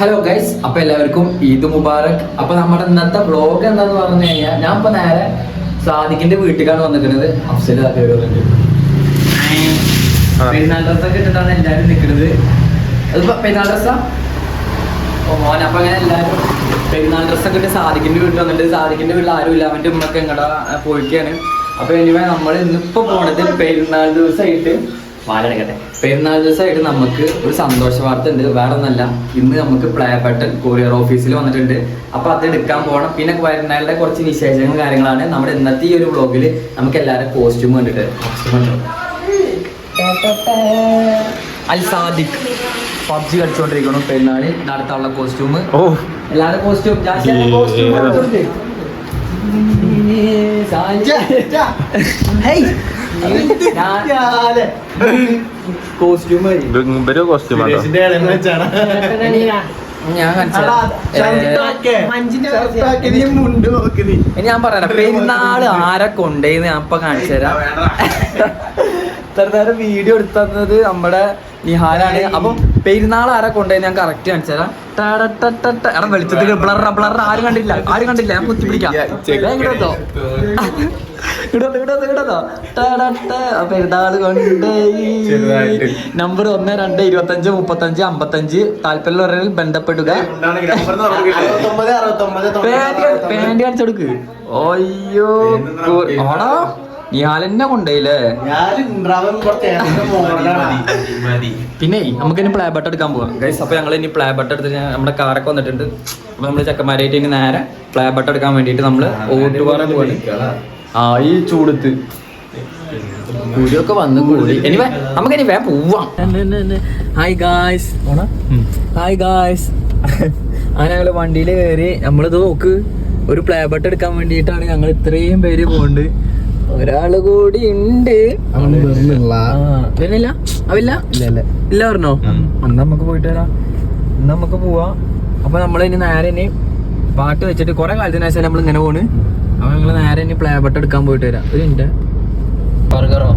Hello guys അപ്പൊ എല്ലാവർക്കും ഈദ് മുബാറക്. അപ്പൊ നമ്മുടെ ഇന്നത്തെ ബ്ലോഗ് എന്താന്ന് പറഞ്ഞു കഴിഞ്ഞാൽ ഞാൻ ഇപ്പൊ നേരെ സാദിഖിന്റെ വീട്ടിലാണ് വന്നിരിക്കുന്നത്. അഫ്സൽ പെരുന്നാൾ ഡ്രസ്സൊക്കെ ഇട്ടിട്ടാണ് എല്ലാവരും നിൽക്കുന്നത് അതിപ്പോ പെരുന്നാൾ ഡ്രസ്സാ ഓ മോൻ അപ്പൊ അങ്ങനെ എല്ലാവരും പെരുന്നാൾ ഡ്രസ്സൊക്കെ ഇട്ട് സാദിഖിന്റെ വീട്ടിൽ വന്നിട്ട് സാദിഖിന്റെ വീട്ടിൽ ആരും ഇല്ല. അവന്റെ ഉമ്മക്ക് എങ്ങടാ പോയിക്കാണ് അപ്പൊ എനിവേ നമ്മൾ ഇന്നിപ്പോ പോണത് പെരുന്നാൾ ദിവസമായിട്ട് പാലടക്കട്ടെ പെരുന്നാൾ ദിവസമായിട്ട് നമുക്ക് ഒരു സന്തോഷ വാർത്ത ഉണ്ട്. വേറെ ഒന്നല്ല ഇന്ന് നമുക്ക് പ്ലേ ബട്ടൺ കൊറിയർ ഓഫീസിൽ വന്നിട്ടുണ്ട്. അപ്പൊ അത് എടുക്കാൻ പോകണം പിന്നെ പെരുന്നാളിന്റെ കുറച്ച് വിശേഷങ്ങളും കാര്യങ്ങളാണ്. നമ്മുടെ ഇന്നത്തെ ഈ ഒരു ബ്ലോഗിൽ നമുക്ക് എല്ലാവരും കോസ്റ്റ്യൂം കണ്ടിട്ട് കോസ്റ്റ്യൂം അൽ സാദിഖ് പബ്ജി കളിച്ചോണ്ടിരിക്കണം പെരുന്നാൾ നടത്താനുള്ള കോസ്റ്റ്യൂം ഓ. എല്ലാവരും കോസ്റ്റ്യൂം കോസ്റ്റ്യൂം ഇവർ കോസ്റ്റ്യൂം ആണോ? ഇനി ഞാൻ പറയാം പെരുന്നാൾ ആരെ കൊണ്ടേന്ന് ഞാൻ ഇപ്പൊ കാണിച്ചു തരാം. ഇത്ര നേരം വീഡിയോ എടുത്തത് നമ്മുടെ നിഹാലാണ്. അപ്പം പെരുന്നാൾ ആരെ കൊണ്ടുപോയി ഞാൻ കറക്റ്റ് കാണിച്ചു തരാം. എടാ വെളിച്ചത്തിൽ ബ്ലർ ബ്ലർ ആരും കണ്ടില്ല ആരും കണ്ടില്ല ഞാൻ കുത്തി പിടിക്കാം ദേ ഇങ്ങോട്ടോ ഇടതോ ഇടതോ ഇടതോ ടാട ട. പെരുന്നാൾ കൊണ്ടുപോയി. നമ്പർ ഒന്ന് രണ്ട് ഇരുപത്തഞ്ച് മുപ്പത്തഞ്ച് അമ്പത്തഞ്ച്. താല്പര്യമുള്ളവരിൽ ബന്ധപ്പെടുക. പാന്റ് കാണിച്ചു കൊടുക്ക്. അയ്യോ കു- ഞാലെന്നെ കൊണ്ടേയില്ലേ? പിന്നെ നമുക്ക് ഇനി പ്ലേ ബട്ട് എടുക്കാൻ പോവാം. ഗൈസ് അപ്പൊ ഞങ്ങൾ ഇനി പ്ലേ ബട്ട് എടുത്ത് നമ്മുടെ കാറൊക്കെ വന്നിട്ടുണ്ട്. അപ്പൊ നമ്മൾ ചെക്കന്മാരായിട്ട് ഇനി നേരെ പ്ലേ ബട്ട് എടുക്കാൻ വേണ്ടിട്ട് നമ്മൾ ഓട്ടുപാറ പോവാണ്. ആ ഈ ചൂടത്ത്. കുഴിയൊക്കെ വന്ന് കൂടി. ഇനി വേ- നമുക്ക് ഇനി വേ പോവാം. ഹായ് ഗായ്സ് ഹായ് ഗായ്സ് അങ്ങനെ ഞങ്ങൾ വണ്ടിയിൽ കയറി? നമ്മളിത് നോക്ക്. ഒരു പ്ലേ ബട്ട് എടുക്കാൻ വേണ്ടിയിട്ടാണ് ഞങ്ങൾ ഇത്രയും പേര് പോകുന്നുണ്ട് ഒരാൾ കൂടി ഉണ്ട്. വരുന്നില്ല. അവില്ല ഇല്ല? പറഞ്ഞോ? അന്ന് നമുക്ക് പോയിട്ട് വരാം. ഇന്ന് നമുക്ക് പോവാ. അപ്പൊ നമ്മൾ ഇനി നേരെ ഇനി പാട്ട് വെച്ചിട്ട് കുറെ കാലത്തിന് ശേഷം നമ്മൾ ഇങ്ങനെ പോണ്. അപ്പൊ ഞങ്ങൾ നേരെ ഇനി പ്ലേ ബട്ട് എടുക്കാൻ പോയിട്ട് വരാം. ഒരു മിനിറ്റ് ബർഗറോ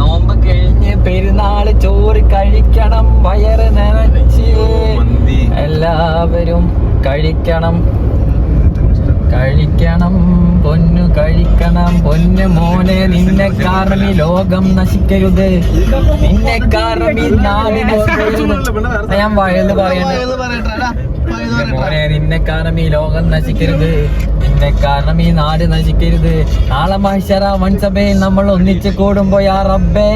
നോമ്പ് കഴിഞ്ഞ് പെരുന്നാൾ ചോറ് കഴിക്കണം വയറ് നിറച്ച്. എല്ലാവരും കഴിക്കണം. കഴിക്കണം പൊന്നു കഴിക്കണം. പൊന്നു മോനെ നിന്നെ കാരണം ഈ ലോകം നശിക്കരുത്. നിന്നെ കാരണം ഈ നാട് ഞാൻ വയൽ പറയണത് മോനെ നിന്നെ കാരണം ഈ ലോകം നശിക്കരുത്. നിന്നെ കാരണം ഈ നാട് നശിക്കരുത്. നാളെ മത്സര മൺസഭയിൽ നമ്മൾ ഒന്നിച്ച് കൂടുമ്പോ യാ റബ്ബേ.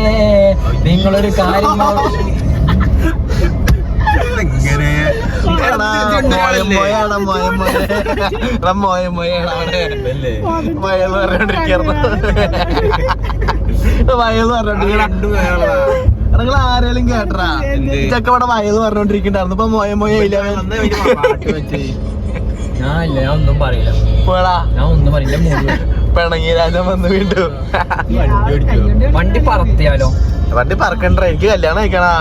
നിങ്ങളൊരു കാര്യം നിങ്ങൾ ആരെങ്കിലും കേട്ടറാ? ചെക്കവിടെ വയൽ പറഞ്ഞോണ്ടിരിക്കണ്ടായിരുന്നു ഇപ്പൊ മോയ മോയ ഇല്ല. ഞാൻ ഇല്ല ഞാൻ ഒന്നും പറയില്ല. പോടാ. ഞാൻ ഒന്നും പറയില്ല മൂന്ന് പിണങ്ങി രാജൻ വന്ന് വീണ്ടും. വണ്ടി പറത്തിയാലോ? വണ്ടി പറക്കണ്ട? എനിക്ക് കല്യാണം കഴിക്കണാ.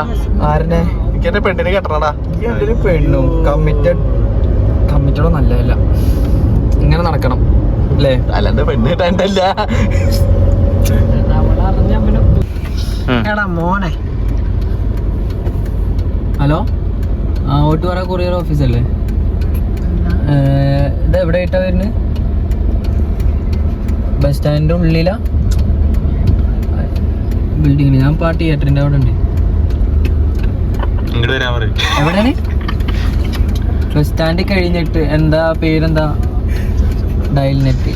ആരനെ എനിക്ക് എന്റെ പെണ്ണിനെ കെട്ടണടാ. എന്റെ പെണ്ണും. കമ്മിറ്റഡ് കമ്മിറ്റഡോ നല്ലതല്ല. ഇങ്ങനെ നടക്കണം അല്ലേ? അല്ലാണ്ട് പെണ്ണ് കിട്ടാണ്ടല്ല. മോനെ. ഹലോ? ആ ഓട്ടുപാറ കൊറിയർ ഓഫീസല്ലേ ഇത് എവിടെ ആയിട്ടാ വരുന്നത് ബസ് സ്റ്റാൻഡിന്റെ ഉള്ളിലാ? ബിൽഡിങ്ങിൽ ഞാൻ പാട്ട് തിയേറ്ററിന്റെ അവിടെ ഉണ്ട്. ഇങ്ങോട്ട് വരാൻ പറയും. എവിടെയാണ്? ബസ് സ്റ്റാൻഡ് കഴിഞ്ഞിട്ട് എന്താ പേരെന്താ? Dial net.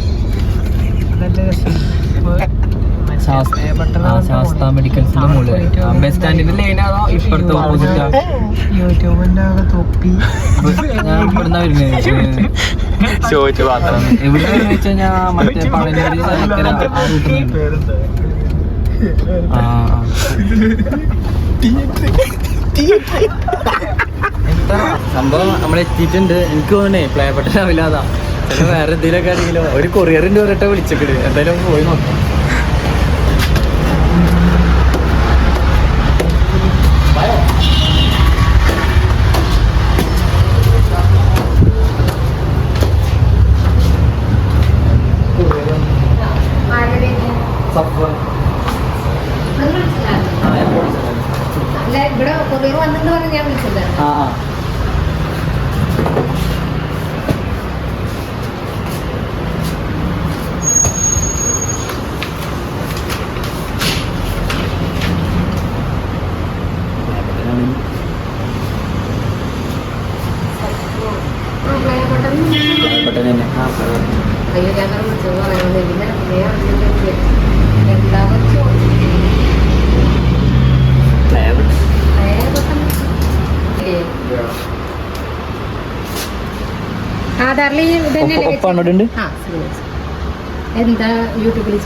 ശാസ്ത മെഡിക്കൽസിന്റെ മുകളിൽ ബസ് സ്റ്റാൻഡിന്റെ ലൈനാണോ ഇപ്പുറത്തെ ഓപ്പോസിറ്റ് യൂട്യൂബിന്റെ തൊപ്പി. ഞാൻ ഇവിടുന്ന് വരുന്നത് ചോദിച്ചു മാത്രം. ഇവിടെ വെച്ചാൽ മറ്റേ ആ. എന്താ സംഭവം? നമ്മൾ എത്തിയിട്ടുണ്ട്. എനിക്ക് തോന്നണേ പ്ലേ ബട്ടൺ ആവില്ല അതാ വേറെ എന്തെങ്കിലുമൊക്കെ ആണെങ്കിലോ? ഒരു കൊറിയറിന്റെ ഒരട്ടെ വിളിച്ചിട്ട് എന്തായാലും പോയി നോക്കാം സഫ്വാൻ ഇവിടെ കൊറിയർ വന്നെന്ന് പറഞ്ഞ് ഞാൻ വിളിച്ചത് ആ ആ ബട്ടൺ തന്നെ അയ്യോ ഞാൻ പറഞ്ഞു വിളിച്ചത് പറയുന്നത് പിന്നെ ഞാൻ അറിഞ്ഞിട്ട് എന്താ വെച്ചോ പ്ലേ ബട്ടൺ ആധാറിൽ അങ്ങോട്ടുണ്ട് ആ എന്താ യൂട്യൂബിൽ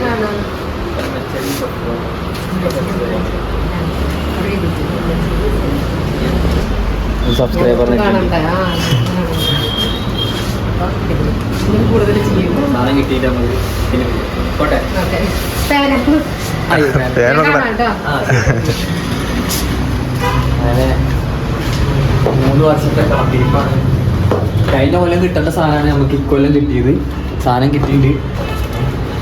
കാണാൻ സബ്സ്ക്രൈബർ കൂടുതൽ ചെയ്യും കിട്ടിയിട്ടാ മതി. പിന്നെ പോട്ടെ. മൂന്ന് വർഷത്തെ കാത്തിരിപ്പാണ്. കഴിഞ്ഞ കൊല്ലം കിട്ടേണ്ട സാധനമാണ് നമുക്ക് ഇക്കൊല്ലം കിട്ടിയത്. സാധനം കിട്ടിയിട്ട്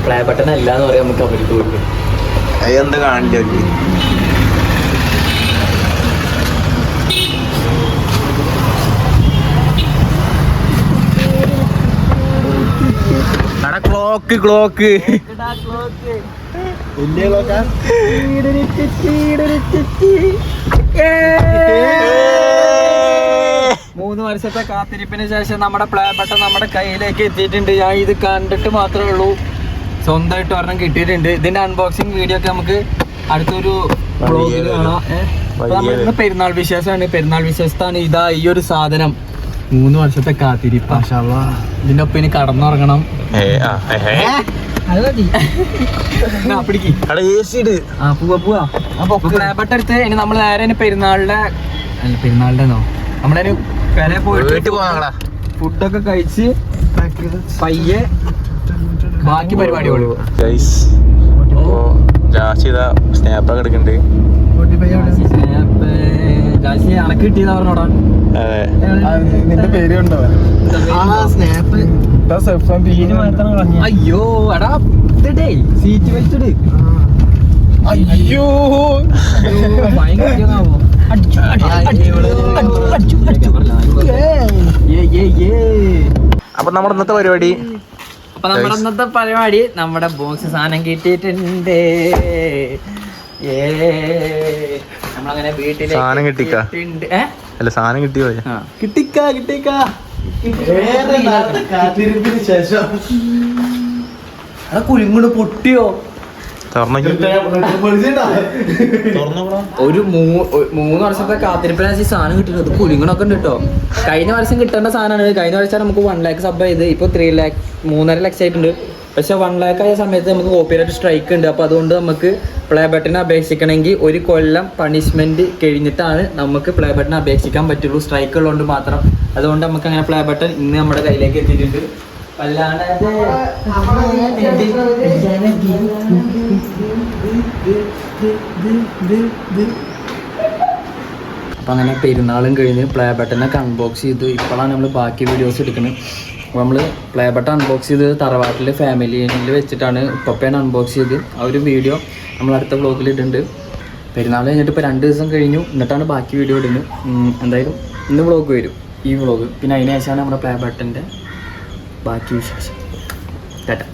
പ്ലേ ബട്ടൺ അല്ല എന്ന് പറയാൻ നമുക്ക് അവർക്ക് കൊടുക്കും. എന്ത് ക്ലോക്ക് ക്ലോക്ക് മൂന്ന് വർഷത്തെ കാത്തിരിപ്പിന് ശേഷം നമ്മുടെ പ്ലേ ബട്ടൺ നമ്മുടെ കയ്യിലേക്ക് എത്തിയിട്ടുണ്ട്. ഞാൻ ഇത് കണ്ടിട്ട് മാത്രമേ ഉള്ളൂ. സ്വന്തമായിട്ട് ഒരെണ്ണം കിട്ടിയിട്ടുണ്ട്. ഇതിന്റെ അൺബോക്സിങ് വീഡിയോ ഒക്കെ നമുക്ക് അടുത്തൊരു കാണാം. പെരുന്നാൾ വിശേഷമാണ്. പെരുന്നാൾ വിശേഷത്താണ് ഇതാ ഈ ഒരു സാധനം. മൂന്ന് വർഷത്തെ കാത്തിരിപ്പ്. ഇതിന്റെ ഒപ്പം ഇനി കടന്നുറങ്ങണം. അത് മതി. എന്നാ, പിടിക്ക്. അവിടെ എ സി ഇട് ആ പോവാ പോവാ. പ്ലേ ബട്ടൺ എടുത്ത് ഇനി നമ്മൾ നേരെ പെരുന്നാളിന്റെ അല്ല പെരുന്നാളിന്റെ പെര പോയിട്ട് ഫുഡൊക്കെ കഴിച്ച് പയ്യെ ബാക്കി പരിപാടി സ്നാപ്പൊക്കെ എടുക്കുന്നുണ്ട്. പറഞ്ഞോടാ നിന്റെ പേര്? ഉണ്ടോ സ്നാപ്പ്. അയ്യോ എടാ ഇതേ സീറ്റ് വെച്ചിട്ട് അയ്യോ. അപ്പൊ നമ്മുടെ ഇന്നത്തെ പരിപാടി? അപ്പൊ നമ്മുടെ ഇന്നത്തെ പരിപാടി നമ്മുടെ ബോക്സ് സാധനം കിട്ടിയിട്ടുണ്ട്. ഏ. നമ്മളങ്ങനെ വീട്ടിൽ സാധനം കിട്ടിക്കാ? അല്ല സാധനം കിട്ടിയോ? കിട്ടിക്ക കിട്ടിക്ക. കാത്തിരിപ്പിന് ശേഷം. ആ കുലുങ്ങോട് പൊട്ടിയോ? തുറന്നു ഒരു മൂ- ഒരു മൂന്ന് വർഷത്തെ കാത്തിരിപ്പിനാണ് ഈ സാധനം കിട്ടിയത്. അത് കുലുങ്ങണൊക്കെ ഉണ്ട് കേട്ടോ. കഴിഞ്ഞ വർഷം കിട്ടേണ്ട സാധനമാണ് കഴിഞ്ഞ വർഷം നമുക്ക് വൺ ലാക്ക് സബ് ചെയ്ത് ഇപ്പൊ ത്രീ ലാക്ക് മൂന്നര ലക്ഷം ആയിട്ടുണ്ട്. പക്ഷെ വൺ ലാക്ക് ആയ സമയത്ത് നമുക്ക് കോപ്പിറൈറ്റ് സ്ട്രൈക്ക് ഉണ്ട്. അപ്പോൾ അതുകൊണ്ട് നമുക്ക് പ്ലേ ബട്ടൺ അപേക്ഷിക്കണമെങ്കിൽ ഒരു കൊല്ലം പണിഷ്മെന്റ് കഴിഞ്ഞിട്ടാണ് നമുക്ക് പ്ലേ ബട്ടൺ അപേക്ഷിക്കാൻ പറ്റുള്ളൂ. സ്ട്രൈക്ക് ഉള്ളതുകൊണ്ട് മാത്രം. അതുകൊണ്ട് നമുക്ക് അങ്ങനെ പ്ലേ ബട്ടൺ ഇന്ന് നമ്മുടെ കയ്യിലേക്ക് എത്തിയിട്ടുണ്ട്. അല്ലാണ്ട് അപ്പം അങ്ങനെ പെരുന്നാളും കഴിഞ്ഞ് പ്ലേ ബട്ടനൊക്കെ അൺബോക്സ് ചെയ്തു. ഇപ്പോഴാണ് നമ്മൾ ബാക്കി വീഡിയോസ് എടുക്കുന്നത്. നമ്മൾ പ്ലേ ബട്ടൺ അൺബോക്സ് ചെയ്ത് തറവാട്ടിൽ ഫാമിലിയിൽ വെച്ചിട്ടാണ് ഉപ്പപ്പയാണ് അൺബോക്സ് ചെയ്ത്. ആ ഒരു വീഡിയോ നമ്മൾ അടുത്ത വ്ളോഗിൽ ഇടുന്നുണ്ട്. പെരുന്നാൾ കഴിഞ്ഞിട്ട് ഇപ്പോൾ രണ്ട് ദിവസം കഴിഞ്ഞു. എന്നിട്ടാണ് ബാക്കി വീഡിയോ ഇടുന്നത്. എന്തായാലും ഇന്ന് വ്ളോഗ് വരും. ഈ വ്ളോഗ് പിന്നെ അതിന് ശേഷമാണ് നമ്മുടെ പ്ലേ ബട്ടന്റെ ബാക്കി വിശേഷം. കേട്ടോ